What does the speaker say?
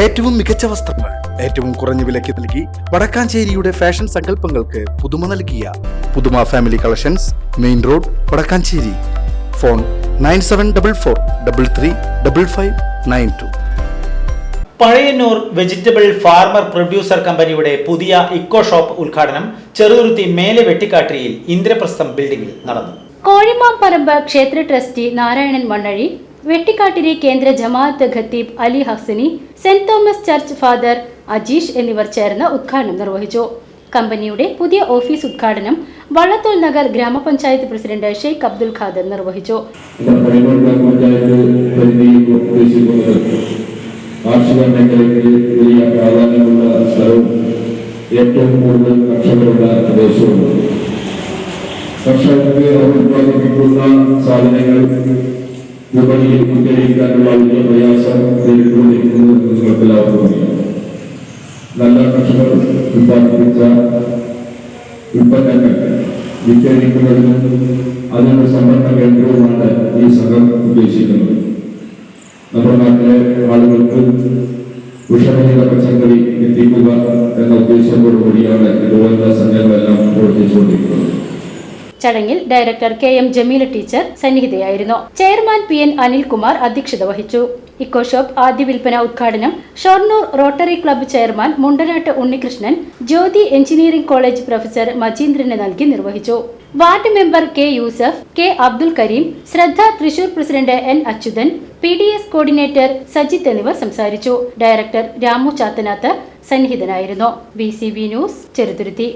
ഏറ്റവും മികച്ച വസ്ത്രങ്ങൾ ഏറ്റവും കുറഞ്ഞ വിലയ്ക്ക് നൽകി വടക്കാഞ്ചേരിയുടെ ഫാഷൻ സങ്കല്പങ്ങൾക്ക് പുതുമ നൽകിയ പുതുമ family collections main road Vadakkanchery. Phone nine seven double four double three double five nine two. Pazhayannur vegetable farmer producer കമ്പനിയുടെ പുതിയ ഇക്കോ ഷോപ്പ് ഉദ്ഘാടനം ചെറുതുരുത്തി മേലെ വെട്ടിക്കാട്ടിരിയിൽ ഇന്ദ്രപ്രസ്ഥം ബിൽഡിംഗിൽ നടന്നു. കോഴിമാം പറമ്പ് ക്ഷേത്ര ട്രസ്റ്റി നാരായണൻ മണ്ണഴി വെട്ടിക്കാട്ടിരി കേന്ദ്ര ജമാഅത്ത് ഖത്തീബ് Ali Hasani saint Thomas church father Ajeesh എന്നിവർ ചേർന്ന് ഉദ്ഘാടനം നിർവഹിച്ചു. കമ്പനിയുടെ പുതിയ ഓഫീസ് ഉദ്ഘാടനം വള്ളത്തോൾ നഗർ ഗ്രാമപഞ്ചായത്ത് പ്രസിഡന്റ് ഷെയ്ഖ് അബ്ദുൽ ഖാദർ നിർവഹിച്ചു. ഏറ്റവും കൂടുതൽ കർഷകരുടെ പ്രദേശവും കർഷകർക്ക് അവർ വിപണിയിൽ വിറ്റഴിക്കാനുള്ള വലിയ പ്രയാസം നേരിട്ടുകൊണ്ടിരിക്കുന്നത് നിങ്ങൾക്ക് എല്ലാവർക്കും അറിയാം നല്ല കർഷകർ ഉത്പാദിപ്പിച്ച ഉൽപ്പന്നങ്ങൾ വിറ്റഴിക്കുന്നതിനും അതിനുള്ള സംഭരണ കേന്ദ്രവുമാണ് ഈ സംഘം ഉദ്ദേശിക്കുന്നത് നമ്മുടെ നാട്ടിലെ ആളുകൾക്ക് വിഷമഹിത പച്ചക്കറി എത്തിക്കുക എന്ന ഉദ്ദേശത്തോടു കൂടിയാണ് ഇതുപോലുള്ള സംഘങ്ങളെല്ലാം പ്രവർത്തിച്ചുകൊണ്ടിരിക്കുന്നത് ചടങ്ങിൽ director K M Jameela teacher സന്നിഹിതയായിരുന്നു. Chairman P N Anilkumar അധ്യക്ഷത വഹിച്ചു. ഇക്കോ ഷോപ്പ് ആദ്യ വിൽപ്പന ഉദ്ഘാടനം Shoranur rotary club chairman Mundanattu Unnikrishnan Jyothi engineering college professor മജീന്ദ്രന് നൽകി നിർവഹിച്ചു. Ward member K Yusuf K Abdul Karim Shraddha Thrissur president N Achuthan P D S coordinator Sajith എന്നിവർ സംസാരിച്ചു. Director Ramu Chathanath സന്നിഹിതനായിരുന്നു. B C B news Cheruthuruthy.